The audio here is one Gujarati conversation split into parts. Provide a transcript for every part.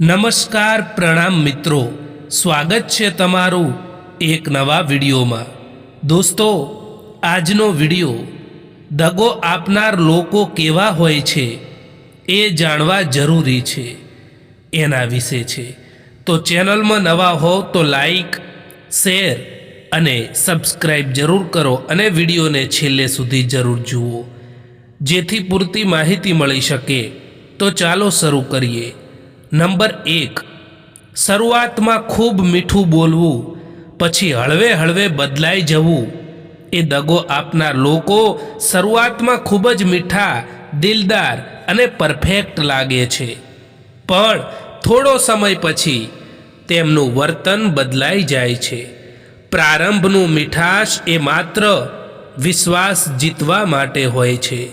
નમસ્કાર પ્રણામ મિત્રો. સ્વાગત છે તમારું એક નવા વિડીયોમાં. દોસ્તો, આજનો વીડિયો દગો આપનાર લોકો કેવા હોય છે એ જાણવા જરૂરી છે. એના વિશે છે. તો ચેનલમાં નવા હો તો લાઈક, શેર અને સબસ્ક્રાઈબ જરૂર કરો અને વિડીયોને છેલ્લે સુધી જરૂર જુઓ. જેથી પૂરતી માહિતી મળી શકે. તો ચાલો શરૂ કરીએ. નંબર એક, શરૂઆતમાં ખૂબ મીઠું બોલવું, પછી હળવે હળવે બદલાઈ જવું, એ દગો આપનાર લોકો શરૂઆતમાં ખૂબ જ મીઠા, દિલદાર અને પરફેક્ટ લાગે છે. પણ થોડો સમય પછી તેમનું વર્તન બદલાઈ જાય છે. પ્રારંભનું મીઠાશ એ માત્ર વિશ્વાસ જીતવા માટે હોય છે.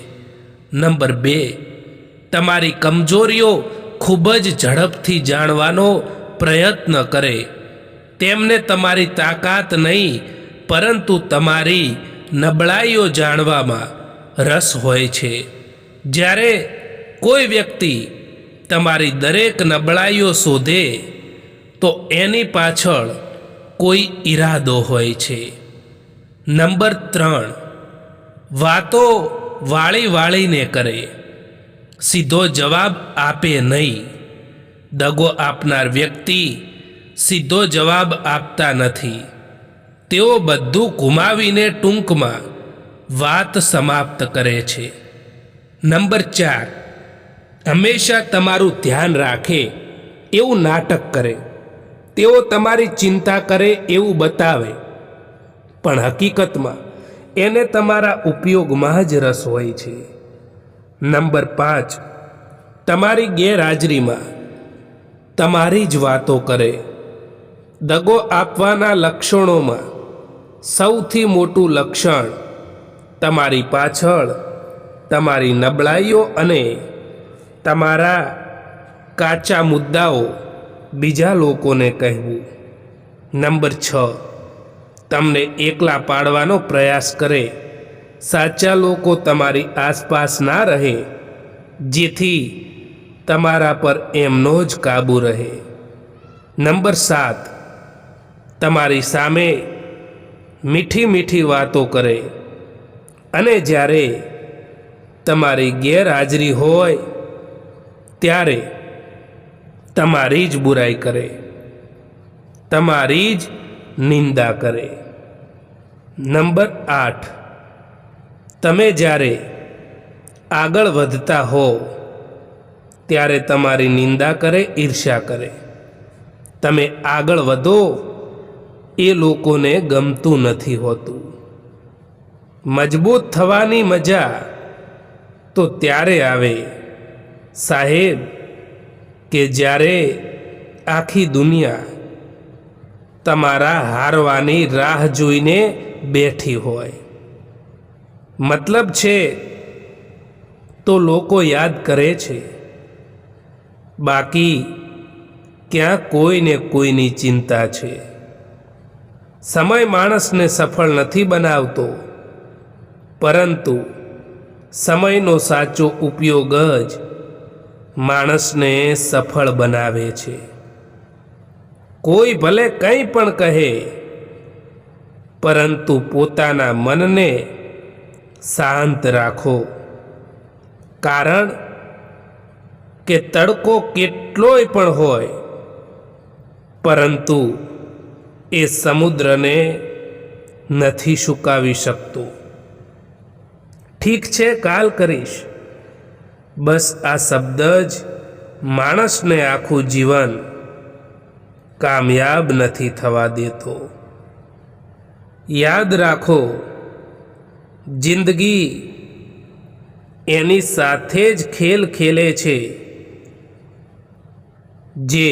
નંબર બે, તમારી કમજોરીઓ ખૂબ જ ઝડપથી જાણવાનો પ્રયત્ન કરે. તેમને તમારી તાકાત નહીં, પરંતુ તમારી નબળાઈઓ જાણવામાં રસ હોય છે. જ્યારે કોઈ વ્યક્તિ તમારી દરેક નબળાઈઓ શોધે, તો એની પાછળ કોઈ ઈરાદો હોય છે. નંબર ત્રણ, વાતો વાળી વાળીને કરે. સીધો જવાબ આપે નહીં. દગો આપનાર વ્યક્તિ સીધો જવાબ આપતા નથી. તેઓ બધું ગુમાવીને ટૂંકમાં વાત સમાપ્ત કરે છે. નંબર ચાર. હંમેશા તમારું ધ્યાન રાખે એવું નાટક કરે. તેઓ તમારી ચિંતા કરે એવું બતાવે. પણ હકીકતમાં એને તમારા ઉપયોગમાં જ રસ હોય છે. નંબર પાંચ. તમારી ગેરહાજરીમાં તમારી જ વાતો કરે. દગો આપવાના લક્ષણોમાં સૌથી મોટું લક્ષણ તમારી પાછળ તમારી નબળાઈઓ અને તમારા કાચા મુદ્દાઓ બીજા લોકોને કહેવું. નંબર છ. તમને એકલા પાડવાનો પ્રયાસ કરે. સાચા લોકો તમારી આસપાસ ના રહે, જેથી તમારા પર એમનો જ કાબુ રહે. નંબર સાત, તમારી સામે મીઠી મીઠી વાતો કરે અને જ્યારે તમારી ગેરહાજરી હોય, ત્યારે તમારી જ બુરાઈ કરે, તમારી જ નિંદા કરે. નંબર આઠ તમે જ્યારે આગળ વધતા હો, ત્યારે તમારી નિંદા કરે, ઈર્ષ્યા કરે. તમે આગળ વધો, એ લોકોને ગમતું નથી હોતું. મજબૂત થવાની મજા તો ત્યારે આવે. સાહેબ, કે જ્યારે આખી દુનિયા તમારા હારવાની રાહ જોઈને બેઠી હોય. મતલબ છે, તો લોકો યાદ કરે છે. બાકી, ક્યાં કોઈને કોઈની ચિંતા છે. સમય માણસને સફળ નથી બનાવતો. પરંતુ, સમયનો સાચો ઉપયોગ જ માણસને સફળ બનાવે છે. કોઈ ભલે કંઈ પણ કહે, પરંતુ પોતાના મનને શાંત રાખો. કારણ કે તડકો કેટલોય પણ હોય, પરંતુ એ સમુદ્રને નથી સુકાવી શકતો. ઠીક છે, કાલ કરીશ. બસ આ શબ્દ જ માણસને આખું જીવન કામયાબ નથી થવા દેતો. યાદ રાખો જિંદગી એની સાથે જ ખેલ ખેલે છે, જે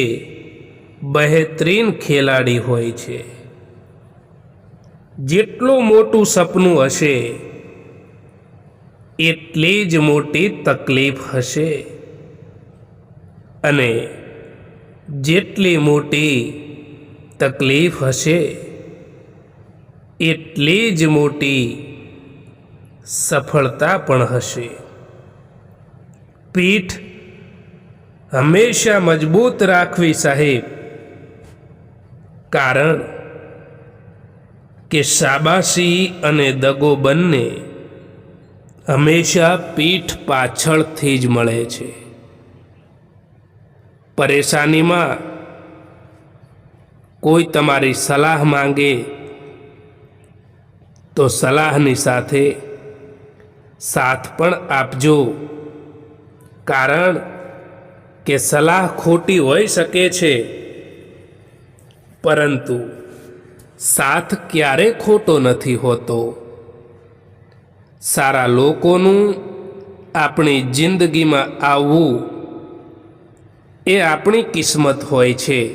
બહેતરીન ખેલાડી હોય છે. જેટલું મોટું સપનું હશે, એટલી જ મોટી તકલીફ હશે. અને જેટલી મોટી તકલીફ હશે, એટલી જ મોટી સફળતા પણ હશે. પીઠ હંમેશા મજબૂત રાખવી સાહેબ. કારણ કે શાબાશી અને દગો બંને હંમેશા પીઠ પાછળથી જ મળે છે. પરેશાનીમાં કોઈ તમારી સલાહ માંગે તો સલાહની સાથે સાથ પણ આપજો. કારણ કે સલાહ ખોટી હોઈ શકે છે. પરંતુ સાથ ક્યારે ખોટો નથી હોતો? સારા લોકોનું આપણી જિંદગીમાં આવવું એ આપણી કિસ્મત હોય છે.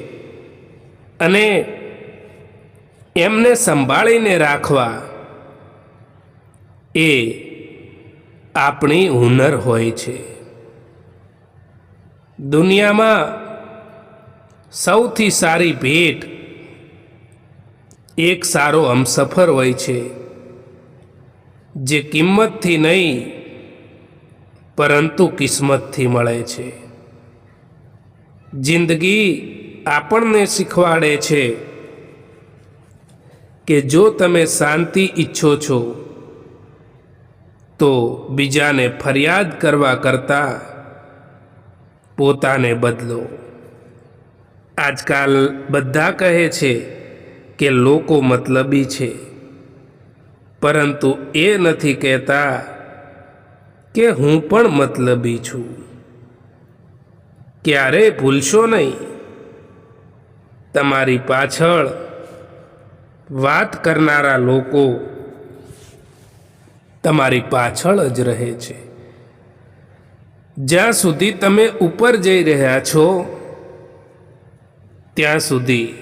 અને એમને સંભાળીને રાખવા એ આપણી હુનર હોય છે. દુનિયામાં સૌથી સારી ભેટ એક સારો હમસફર હોય છે, જે કિંમતથી નહીં, પરંતુ કિસ્મતથી મળે છે. જિંદગી આપણને શીખવાડે છે કે જો તમે શાંતિ ઈચ્છો છો તો બીજાને ફરિયાદ કરવા કરતાં પોતાને બદલો. આજકાલ બધા કહે છે કે લોકો મતલબી છે. પરંતુ એ નથી કહેતા કે હું પણ મતલબી છું. ક્યારે ભૂલશો નહીં? તમારી પાછળ વાત કરનારા લોકો તમારી પાછળ જ રહે છે. જ્યાં સુધી તમે ઉપર જઈ રહ્યા છો, ત્યાં સુધી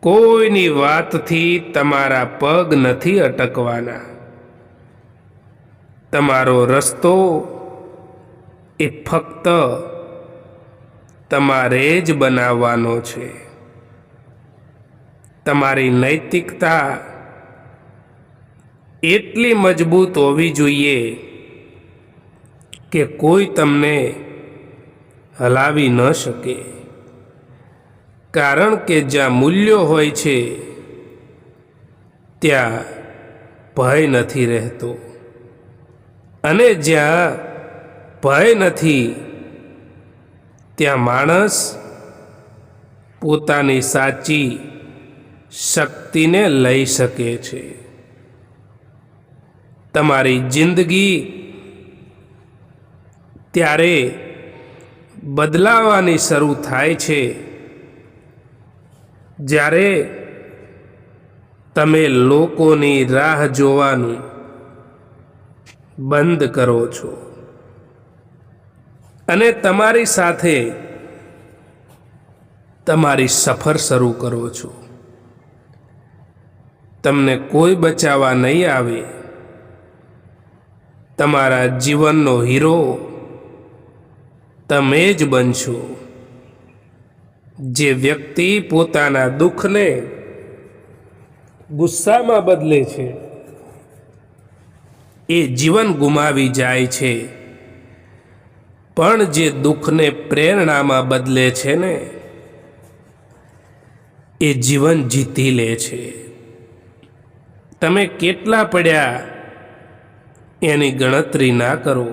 કોઈની વાતથી તમારા પગ નથી અટકવાના. તમારો રસ્તો એ ફક્ત તમારે જ બનાવવાનો છે. તમારી નૈતિકતા એટલી મજબૂત હોવી જોઈએ કે કોઈ તમને હલાવી ન શકે. કારણ કે જ્યાં મૂલ્યો હોય છે, ત્યાં ભય નથી રહેતો. અને જ્યાં ભય નથી, ત્યાં માણસ પોતાની સાચી શક્તિને લઈ શકે છે. તમારી જિંદગી ત્યારે બદલાવાની શરૂ થાય છે. જ્યારે તમે લોકોની રાહ જોવાનું બંધ કરો છો. અને તમારી સાથે તમારી સફર શરૂ કરો છો. તમને કોઈ બચાવવા નહીં આવે. તમારા જીવનનો હીરો તમે જ બનશો. જે વ્યક્તિ પોતાના દુઃખને ગુસ્સામાં બદલે છે, એ જીવન ગુમાવી જાય છે. પણ જે દુઃખને પ્રેરણામાં બદલે છે ને, એ જીવન જીતી લે છે. તમે કેટલા પડ્યા એની ગણતરી ના કરો.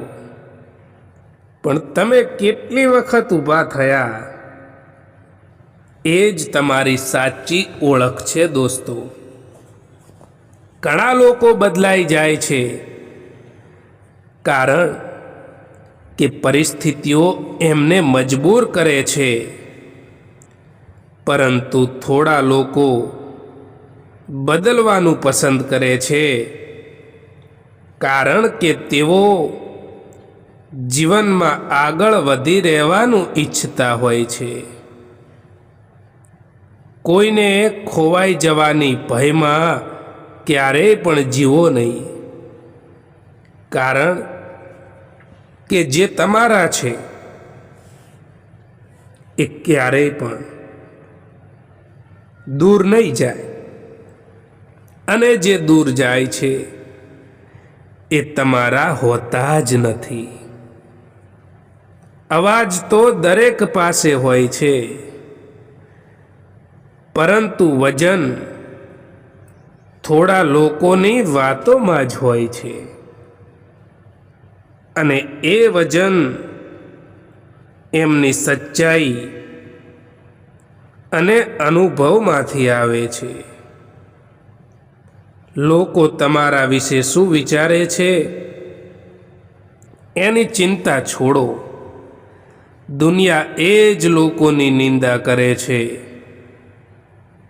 પણ તમે કેટલી વખત ઊભા થયા, એ જ તમારી સાચી ઓળખ છે દોસ્તો. ઘણા લોકો બદલાઈ જાય છે, કારણ કે પરિસ્થિતિઓ એમને મજબૂર કરે છે. પરંતુ થોડા લોકો બદલવાનું પસંદ કરે છે. કારણ કે તેઓ જીવનમાં આગળ વધી રહેવાનું ઈચ્છતા હોય છે. કોઈને ખોવાઈ જવાની ભયમાં ક્યારેય પણ જીવો નહીં. કારણ કે જે તમારા છે, એ ક્યારેય પણ દૂર નહીં જાય. અને જે દૂર જાય છે એ તમારા હોતા જ નથી. અવાજ તો દરેક પાસે હોય છે. પરંતુ વજન થોડા લોકોની વાતોમાં જ હોય છે. અને એ વજન એમની સચ્ચાઈ અને અનુભવમાંથી આવે છે. લોકો તમારા વિશે શું વિચારે છે? એની ચિંતા છોડો. દુનિયા એ જ લોકોની નિંદા કરે છે,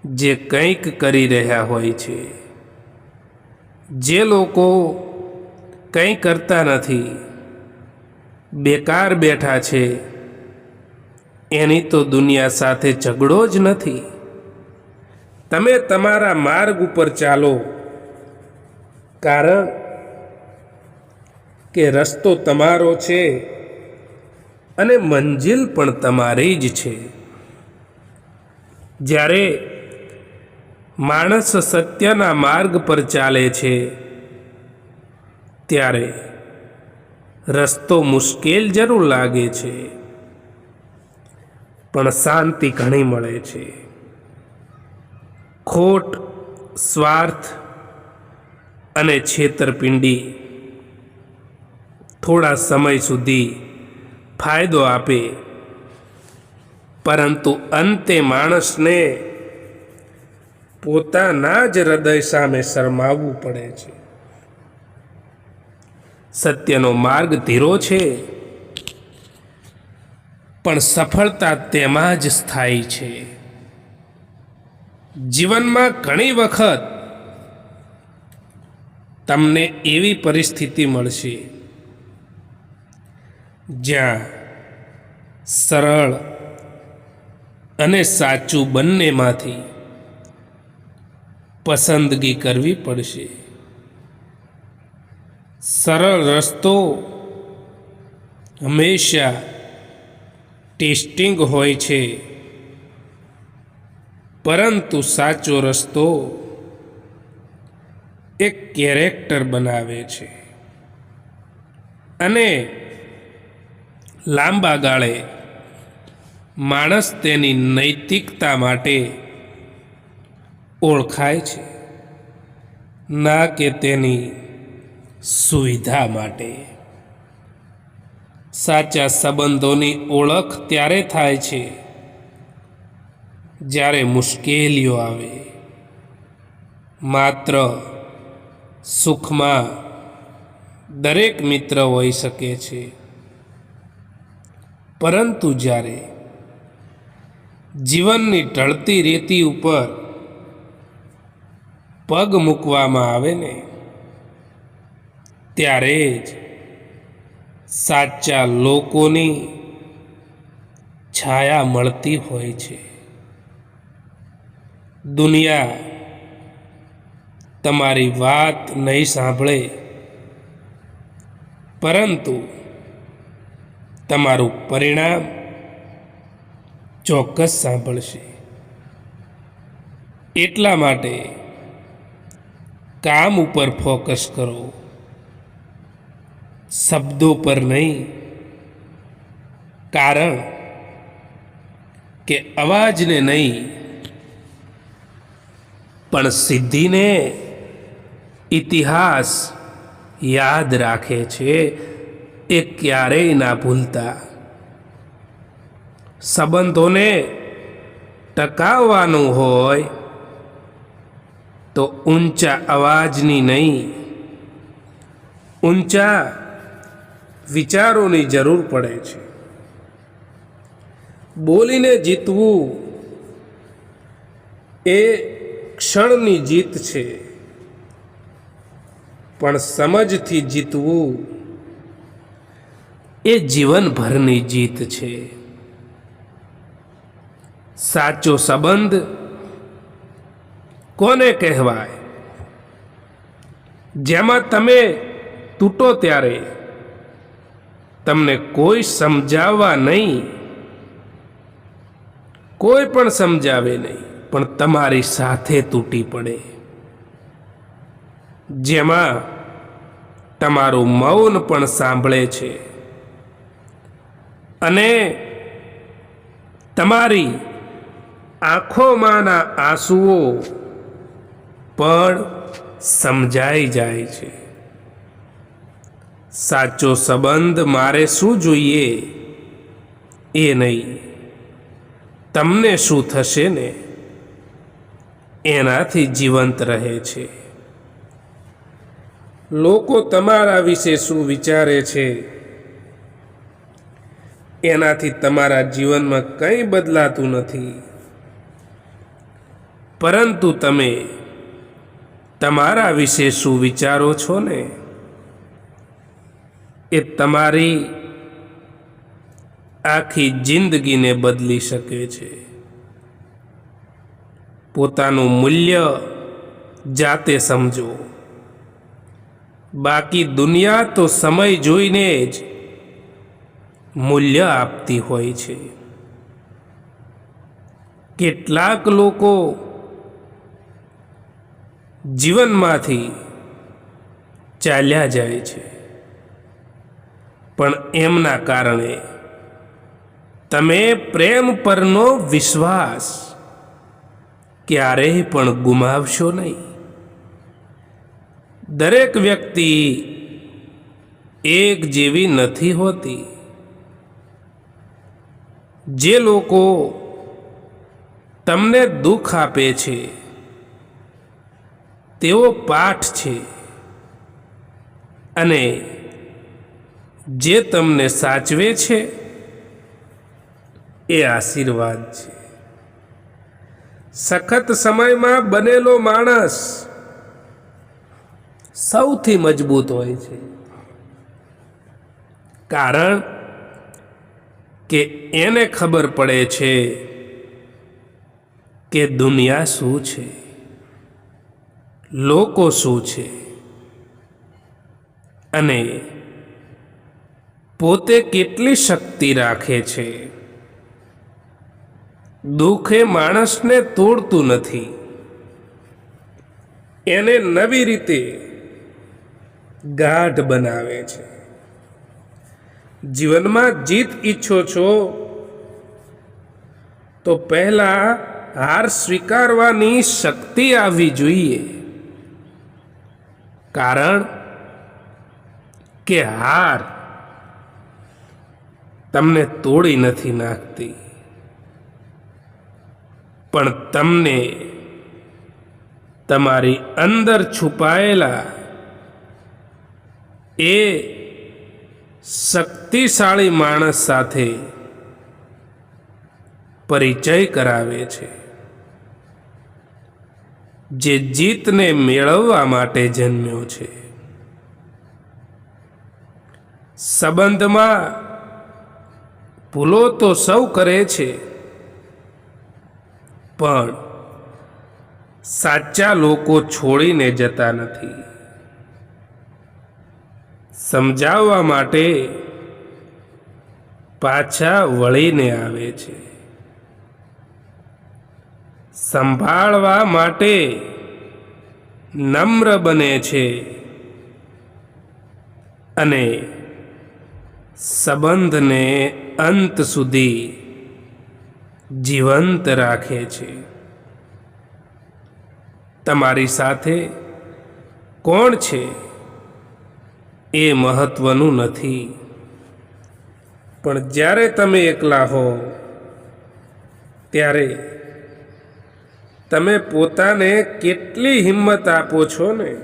જે કંઈક કરી રહ્યા હોય છે. જે લોકો કંઈ કરતા નથી, બેકાર બેઠા છે, એની તો દુનિયા સાથે ઝઘડો જ નથી. તમે તમારા માર્ગ ઉપર ચાલો. કારણ કે રસ્તો તમારો છે અને મંજિલ પણ તમારી જ છે. જ્યારે માણસ સત્યના માર્ગ પર ચાલે છે, ત્યારે રસ્તો મુશ્કેલ જરૂર લાગે છે, પણ શાંતિ ઘણી મળે છે. ખોટ, સ્વાર્થ અને છેતરપિંડી. થોડા સમય સુધી ફાયદો આપે. પરંતુ અંતે માણસને પોતાના જ હૃદય સામે શરમાવવું પડે છે. સત્યનો માર્ગ ધીરો છે, પણ સફળતા તેમાં જ સ્થાયી છે. જીવનમાં ઘણી વખત તમને એવી પરિસ્થિતિ મળશે જ્યાં સરળ અને સાચું બંનેમાંથી પસંદગી કરવી પડશે. સરળ રસ્તો હંમેશા ટેસ્ટિંગ હોય છે, પરંતુ સાચો રસ્તો એક કેરેક્ટર બનાવે છે. અને લાંબા ગાળે માણસ તેની નૈતિકતા માટે ઓળખાય છે. ના કે તેની સુવિધા માટે. સાચા સંબંધોની ઓળખ ત્યારે થાય છે જ્યારે મુશ્કેલીઓ આવે. માત્ર સુખમાં દરેક મિત્ર હોઈ શકે છે. પરંતુ જ્યારે જીવનની ઢળતી રેતી ઉપર પગ મૂકવામાં આવે ને, ત્યારે જ સાચા લોકોની છાયા મળતી હોય છે. દુનિયા તમારી વાત નહીં સાંભળે. પરંતુ તમારું પરિણામ ચોક્કસ સાંભળશે. એટલા માટે કામ ઉપર ફોકસ કરો. શબ્દો પર નહીં. કારણ કે અવાજને નહીં, પણ સિદ્ધિને ઇતિહાસ યાદ રાખે છે, એ ક્યારેય ના ભૂલતા. સંબંધોને ટકાવવાનું હોય તો ઊંચા અવાજની નહીં, ઊંચા વિચારોની જરૂર પડે છે. બોલીને જીતવું એ ક્ષણની જીત છે. પણ સમજથી જીતવું એ જીવનભરની જીત છે. સાચો સંબંધ કોને કહેવાય? જેમાં તમે તૂટો ત્યારે તમને કોઈ સમજાવવા નહીં. કોઈ પણ સમજાવે નહીં, પણ તમારી સાથે તૂટી પડે. જેમાં તમારું મૌન પણ સાંભળે છે. અને તમારી આંખોમાંના આંસુઓ પણ સમજાઈ જાય છે. સાચો સંબંધ મારે શું જોઈએ? એ નહીં. તમને શું થશે ને? એનાથી જીવંત રહે છે. લોકો તમારા વિશે શું વિચારે છે? એનાથી તમારા જીવનમાં કંઈ બદલાતું નથી. પરંતુ તમે તમારા વિશે શું વિચારો છો ને? એ તમારી આખી જિંદગીને બદલી શકે છે. પોતાનું મૂલ્ય જાતે સમજો. બાકી દુનિયા તો સમય જોઈને જ મૂલ્ય આપતી હોય છે. કેટલાક લોકો જીવનમાંથી ચાલ્યા જાય છે. પણ એમના કારણે તમે પ્રેમ પરનો વિશ્વાસ ક્યારેય પણ ગુમાવશો નહીં. દરેક વ્યક્તિ એક જેવી નથી હોતી. જે લોકો તમને દુઃખ આપે છે, તેઓ પાઠ છે અને જે તમને સાચવે છે, એ આશીર્વાદ છે. સખત સમયમાં બનેલો માણસ સૌથી મજબૂત હોય છે. કારણ કે એને ખબર પડે છે કે દુનિયા શું છે, લોકો શું છે, અને પોતે કેટલી શક્તિ રાખે છે. દુઃખ માણસને તોડતું નથી. એને નવી રીતે ગાઢ બનાવે છે. જીવનમાં જીત ઈચ્છો છો, તો પહેલા હાર સ્વીકારવાની શક્તિ આવવી જોઈએ. કારણ કે હાર તમને તોડી નથી નાખતી. પણ તમને તમારી અંદર છુપાયેલા એ શક્તિશાળી માણસ સાથે પરિચય કરાવે છે. જે જીતને મેળવવા માટે જન્મ્યો છે. સંબંધમાં ભૂલો તો સૌ કરે છે. પણ સાચા લોકો છોડીને જતા નથી. સમજાવવા માટે પાછા વળીને આવે છે. સંભાળવા માટે નમ્ર બને છે અને સંબંધને અંત સુધી જીવંત રાખે છે. તમારી સાથે કોણ છે? એ મહત્વનું નથી. પણ જ્યારે તમે એકલા હો, ત્યારે તમે પોતાને કેટલી હિંમત આપો છો ને,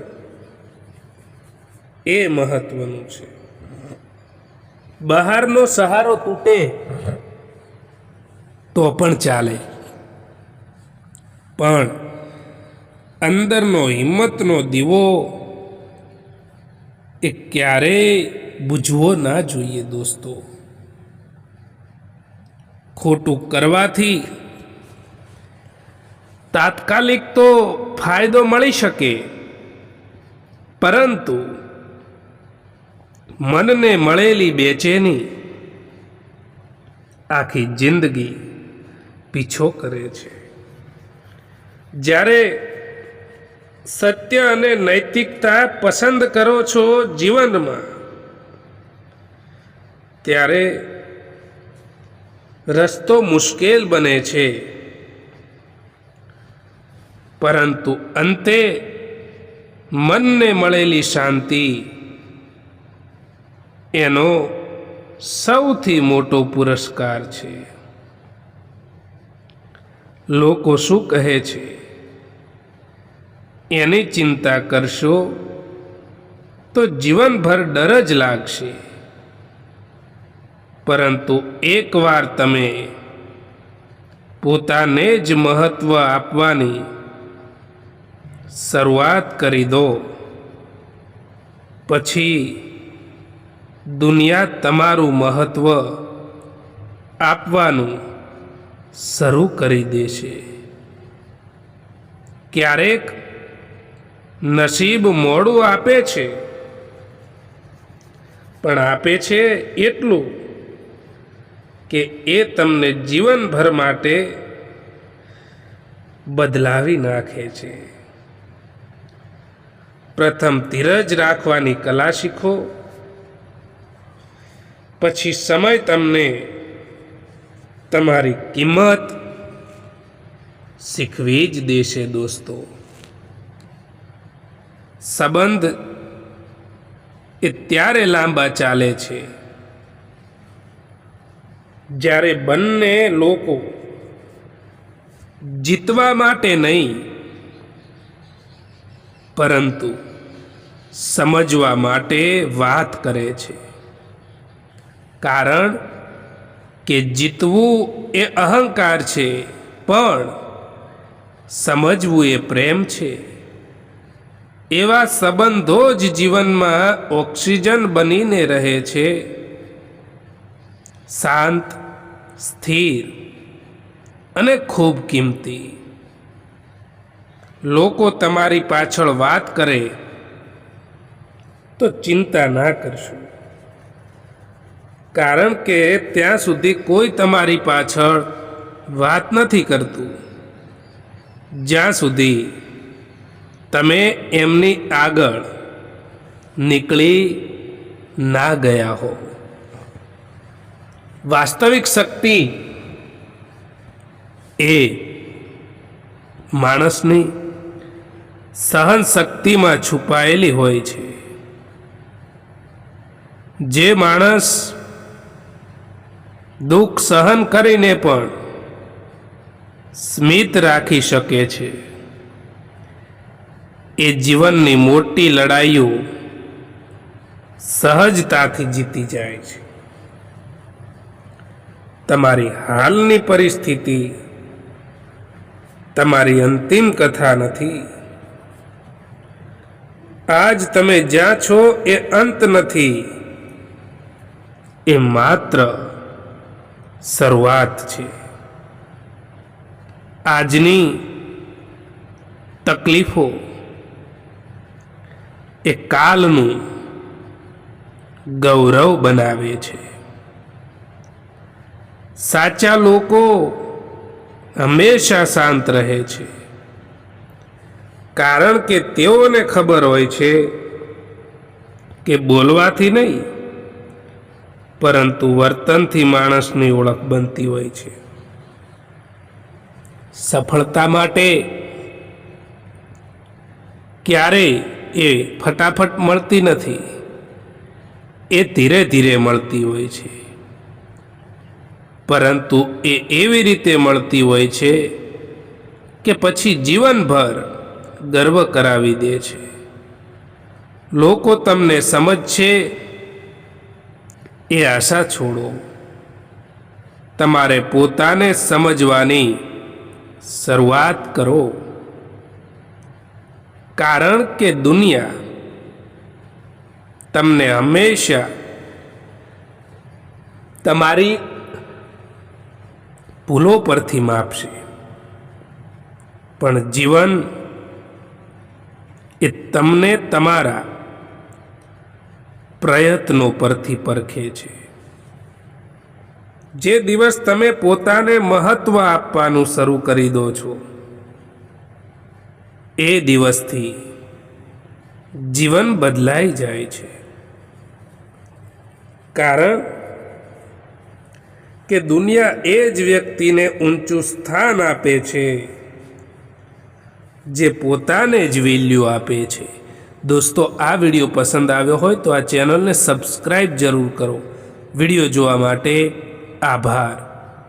એ મહત્વનું છે. બહારનો સહારો તૂટે તો પણ ચાલે. પણ અંદરનો હિંમતનો દીવો એ ક્યારેય બૂઝવો ના જોઈએ દોસ્તો. ખોટું કરવાથી તાત્કાલિક તો ફાયદો મળી શકે. પરંતુ મનને મળેલી બેચેની આખી જિંદગી પીછો કરે છે. જ્યારે સત્ય અને નૈતિકતા પસંદ કરો છો જીવનમાં. ત્યારે રસ્તો મુશ્કેલ બને છે. પરંતુ અંતે મનને મળેલી શાંતિ એનો સૌથી મોટો પુરસ્કાર છે. લોકો શું કહે છે? એની ચિંતા કરશો તો જીવનભર ડર જ લાગશે. પરંતુ એકવાર તમે પોતાને જ મહત્વ આપવાની શરૂઆત કરી દો. પછી દુનિયા તમારું મહત્વ આપવાનું શરૂ કરી દેશે. ક્યારેક નસીબ મોડું આપે છે. પણ આપે છે એટલું કે એ તમને જીવનભર માટે બદલાવી નાખે છે. પ્રથમ ધીરજ રાખવાની કલા શીખો, પછી સમય તમને તમારી કિંમત શીખવી જ દેશે દોસ્તો. સંબંધ એ ત્યારે લાંબા ચાલે છે. જ્યારે બંને લોકો જીતવા માટે નહીં, પરંતુ સમજવા માટે વાત કરે છે. કારણ કે જીતવું એ અહંકાર છે, પણ સમજવું એ પ્રેમ છે. એવા સંબંધો જ જીવનમાં ઓક્સિજન બનીને રહે છે. શાંત, સ્થિર અને ખૂબ કિંમતી. લોકો તમારી પાછળ વાત કરે તો ચિંતા ના કરશો. કારણ કે ત્યાં સુધી કોઈ તમારી પાછળ વાત નથી કરતું. જ્યાં સુધી તમે એમની આગળ નીકળી ના ગયા હો. વાસ્તવિક શક્તિ એ માણસની સહન શક્તિમાં છુપાયેલી હોય છે. જે માણસ દુઃખ સહન કરીને પણ સ્મિત રાખી શકે છે. એ જીવનની મોટી લડાઈઓ સહજતાથી જીતી જાય છે. તમારી હાલની પરિસ્થિતિ, તમારી અંતિમ કથા નથી. આજ તમે જ્યાં છો એ અંત નથી. એ માત્ર શરૂઆત છે. આજની તકલીફો એ કાલનું ગૌરવ બનાવે છે. સાચા લોકો હંમેશા શાંત રહે છે. કારણ કે તેઓને ખબર હોય છે કે બોલવાથી નહીં, પરંતુ વર્તનથી માણસની ઓળખ બનતી હોય છે. સફળતા માટે ક્યારેય એ ફટાફટ મળતી નથી. એ ધીરે ધીરે મળતી હોય છે. પરંતુ એ એવી રીતે મળતી હોય છે કે પછી જીવનભર ગર્વ કરાવી દે છે. લોકો તમને સમજશે, એ આશા છોડો. તમારે પોતાને સમજવાની શરૂઆત કરો. કારણ કે દુનિયા તમને હંમેશા તમારી ભૂલો પરથી માપશે. પણ જીવન એ તમને તમારા પ્રયત્નો પરથી પરખે છે. જે દિવસ તમે પોતાને મહત્વ આપવાનું શરૂ કરી દો છો એ દિવસથી જીવન બદલાઈ જાય છે. કારણ કે દુનિયા એ જ વ્યક્તિને ઊંચું સ્થાન આપે છે, જે પોતાને જ વેલ્યુ આપે છે. દોસ્તો, આ વીડિયો પસંદ આવ્યો હોય તો આ ચેનલને સબસ્ક્રાઈબ જરૂર કરો. વીડિયો જોવા માટે આભાર.